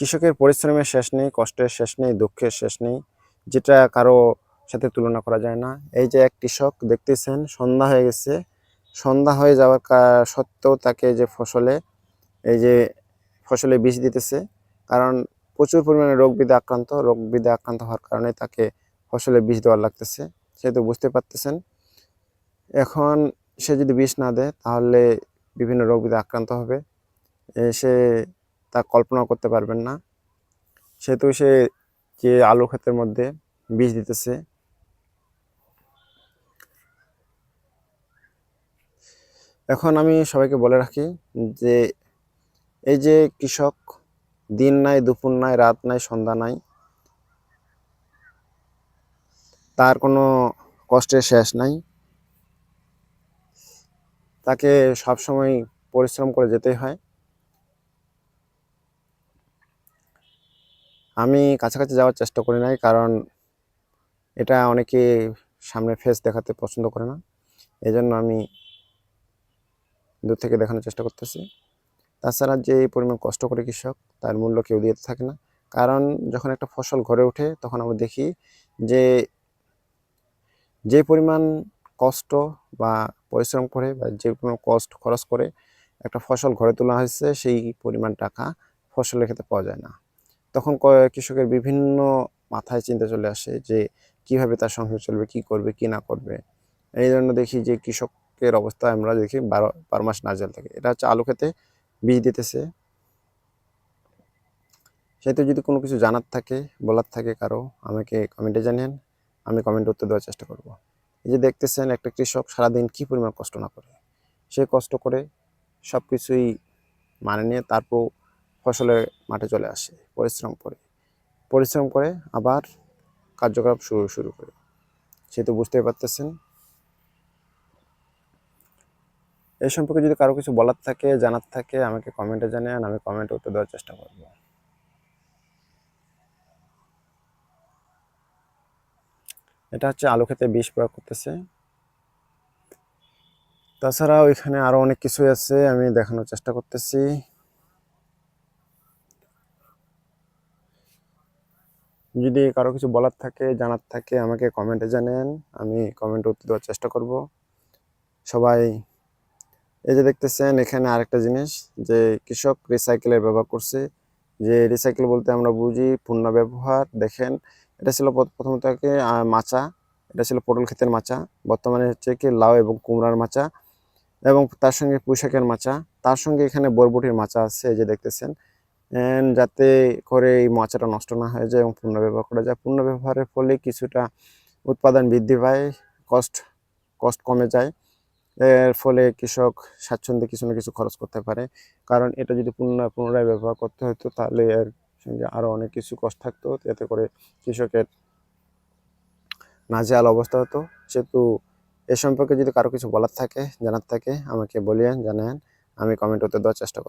কৃষকের পরিশ্রমের শেষ নেই, কষ্টের শেষ নেই, দুঃখের শেষ নেই, যেটা কারও সাথে তুলনা করা যায় না। এই যে এক কৃষক দেখতেছেন, সন্ধ্যা হয়ে গেছে। সন্ধ্যা হয়ে যাওয়ার সত্ত্বেও তাকে যে ফসলে, এই যে ফসলে বিষ দিতেছে, কারণ প্রচুর পরিমাণে রোগ বিধে আক্রান্ত, রোগ বিধে আক্রান্ত হওয়ার কারণে তাকে ফসলে বিষ দেওয়ার লাগতেছে সেহেতু বুঝতে পারতেছেন। এখন সে যদি বিষ না দেয়, তাহলে বিভিন্ন রোগ বিধে আক্রান্ত হবে। সে তা কল্পনা করতে পারবেন না। সেহেতু সে যে আলু ক্ষেতের মধ্যে বীজ দিতেছে। এখন আমি সবাইকে বলে রাখি যে এই যে কৃষক দিন নাই, দুপুর নাই, রাত নাই, সন্ধ্যা নাই, তার কোনো কষ্টের শেষ নাই। তাকে সবসময় পরিশ্রম করে যেতেই হয়। আমি কাছাকাছি যাওয়ার চেষ্টা করি নাই, কারণ এটা অনেকে সামনে ফেস দেখাতে পছন্দ করে না। এই জন্য আমি দূর থেকে দেখানোর চেষ্টা করতেছি। তাছাড়া যে পরিমাণ কষ্ট করে কৃষক, তার মূল্য কেউ দিয়ে থাকে না। কারণ যখন একটা ফসল ঘরে ওঠে, তখন আমরা দেখি যে যে পরিমাণ কষ্ট বা পরিশ্রম করে বা যে পরিমাণ কষ্ট খরচ করে একটা ফসল ঘরে তোলা হয়েছে, সেই পরিমাণ টাকা ফসলের ক্ষেত্রে পাওয়া যায় না। তখন কৃষকের বিভিন্ন মাথায় চিন্তা চলে আসে যে কীভাবে তার সংসার চলবে, কি করবে, কি না করবে। এই জন্য দেখি যে কৃষকের অবস্থা আমরা দেখি বারো বারো মাস নাজেল থাকে। এটা হচ্ছে আলু খেতে বীজ দিতেছে। সেহেতু যদি কোনো কিছু জানার থাকে, বলার থাকে কারও, আমাকে কমেন্টে জানিয়েন। আমি কমেন্ট উত্তর দেওয়ার চেষ্টা করব। এই যে দেখতেছেন একটা কৃষক সারাদিন কি পরিমাণ কষ্ট না করে। সে কষ্ট করে সব কিছুই মানে নিয়ে তারপর ফসলে মাঠে চলে আসে, পরিশ্রম করে। পরিশ্রম করে আবার কার্যকলাপ শুরু শুরু করে। সে তো বুঝতেই পারতেছেন। এই সম্পর্কে যদি কারও কিছু বলার থাকে, জানার থাকে, আমাকে কমেন্টে জানান, আমি কমেন্টে উত্তর দেওয়ার চেষ্টা করব। এটা হচ্ছে আলু খেতে বিষ প্রয়োগ করতেছে। তাছাড়া ওইখানে আরও অনেক কিছুই আছে, আমি দেখানোর চেষ্টা করতেছি। যদি কারও কিছু বলার থাকে, জানার থাকে, আমাকে কমেন্টে জানেন। আমি কমেন্টে উত্তর দেওয়ার চেষ্টা করব। সবাই, এই যে দেখতেছেন, এখানে আরেকটা জিনিস যে কৃষক রিসাইকেলের ব্যবহার করছে। যে রিসাইকেল বলতে আমরা বুঝি পূর্ণ ব্যবহার। দেখেন, এটা ছিল প্রথ- প্রথমত মাচা। এটা ছিল পটল ক্ষেতের মাচা। বর্তমানে হচ্ছে কি লাউ এবং কুমড়ার মাচা এবং তার সঙ্গে পুঁইশাকের মাচা। তার সঙ্গে এখানে বরবটির মাচা আছে, এই যে দেখতেছেন। যাতে করে এই মাচাটা নষ্ট না হয়ে যায় এবং পূর্ণ ব্যবহার করা যায়। পূর্ণ ব্যবহারের ফলে কিছুটা উৎপাদন বৃদ্ধি পায় কষ্ট কষ্ট কমে যায়। এর ফলে কৃষক স্বাচ্ছন্দ্যে কিছু না কিছু খরচ করতে পারে। কারণ এটা যদি পুনরায় পুনরায় ব্যবহার করতে হতো, তাহলে এর সঙ্গে আরও অনেক কিছু কষ্ট থাকতো। এতে করে কৃষকের নাজেহাল অবস্থা হতো। সেহেতু এ সম্পর্কে যদি কারও কিছু বলার থাকে, জানার থাকে, আমাকে বলিয়েন জানান আমি কমেন্ট করতে দেওয়ার চেষ্টা করব।